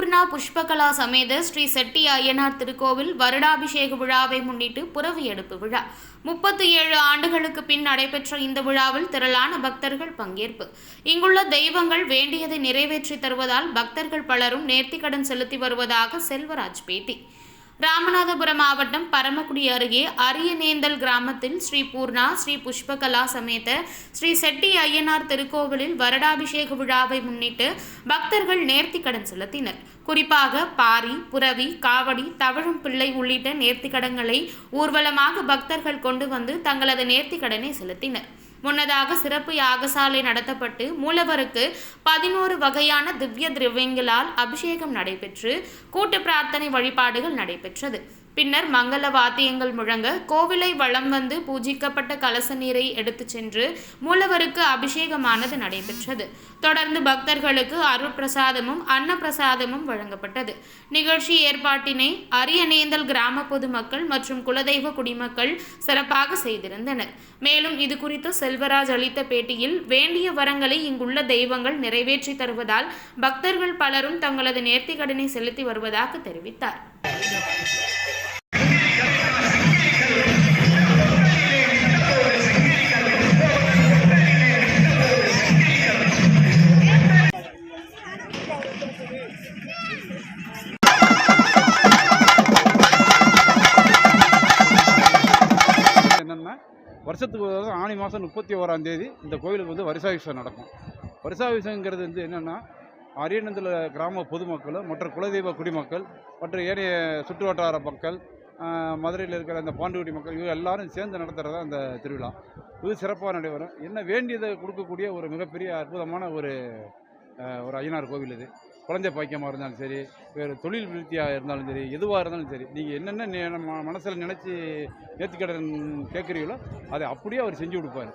புஷ்பகலா சமேத ஸ்ரீ செட்டி ஐயனார் திருக்கோவில் வருடாபிஷேக விழாவை முன்னிட்டு புறவி எடுப்பு விழா. முப்பத்தி ஏழு ஆண்டுகளுக்கு பின் நடைபெற்ற இந்த விழாவில் திரளான பக்தர்கள் பங்கேற்பு. இங்குள்ள தெய்வங்கள் வேண்டியதை நிறைவேற்றி தருவதால் பக்தர்கள் பலரும் நேர்த்திக்கடன் செலுத்தி வருவதாக செல்வராஜ் பேட்டி. ராமநாதபுரம் மாவட்டம் பரமக்குடி அருகே அரியநேந்தல் கிராமத்தில் ஸ்ரீ பூர்ணா ஸ்ரீ புஷ்பகலா சமேத ஸ்ரீ செட்டி ஐயனார் திருக்கோவிலில் வருடாபிஷேக விழாவை முன்னிட்டு பக்தர்கள் நேர்த்திக்கடன் செலுத்தினர். குறிப்பாக பாரி புரவி காவடி தவழும் பிள்ளை உள்ளிட்ட நேர்த்திக்கடன்களை ஊர்வலமாக பக்தர்கள் கொண்டு வந்து தங்களது நேர்த்திக்கடனை செலுத்தினர். முன்னதாக சிறப்பு யாகசாலை நடத்தப்பட்டு மூலவருக்கு பதினோரு வகையான திவ்ய திரவியங்களால் அபிஷேகம் நடைபெற்று கூட்டு பிரார்த்தனை வழிபாடுகள் நடைபெற்றது. பின்னர் மங்கள வாத்தியங்கள் முழங்க கோவிலை வளம் வந்து பூஜிக்கப்பட்ட கலச நீரை எடுத்து சென்று மூலவருக்கு அபிஷேகமானது நடைபெற்றது. தொடர்ந்து பக்தர்களுக்கு அருட்பிரசாதமும் அன்னப்பிரசாதமும் வழங்கப்பட்டது. நிகழ்ச்சி ஏற்பாட்டினை அரியநேந்தல் கிராம பொதுமக்கள் மற்றும் குலதெய்வ குடிமக்கள் சிறப்பாக செய்திருந்தனர். மேலும் இது குறித்து செல்வராஜ் அளித்த பேட்டியில் வேண்டிய வரங்களை இங்குள்ள தெய்வங்கள் நிறைவேற்றி தருவதால் பக்தர்கள் பலரும் தங்களது நேர்த்திக்கடனை செலுத்தி வருவதாக தெரிவித்தார். என்னென்னா வருஷத்துக்கு ஆணி மாதம் முப்பத்தி ஓராம் தேதி இந்த கோயிலுக்கு வந்து வருஷாபிஷேகம் நடக்கும். வருஷாபிஷேகங்கிறது வந்து என்னென்னா அரியநந்தில் கிராம பொதுமக்களும் மற்ற குலதெய்வ குடிமக்கள் மற்ற ஏனைய சுற்று வட்டார மக்கள் மதுரையில் இருக்கிற அந்த பாண்டிகுடி மக்கள் இவங்க எல்லாரும் சேர்ந்து நடத்துகிறது தான் அந்த திருவிழா. இது சிறப்பாக நடைபெறும். என்ன வேண்டியதை கொடுக்கக்கூடிய ஒரு மிகப்பெரிய அற்புதமான ஒரு ஒரு ஐயனார் கோவில் இது. குழந்தை பாக்கியமாக இருந்தாலும் சரி வேறு தொழில் விருத்தியாக இருந்தாலும் சரி எதுவாக இருந்தாலும் சரி நீங்கள் என்னென்ன நெ- மனசில் நினச்சி நேர்த்திக்கடன் கேட்குறீங்களோ அதை அப்படியே அவர் செஞ்சு கொடுப்பாரு.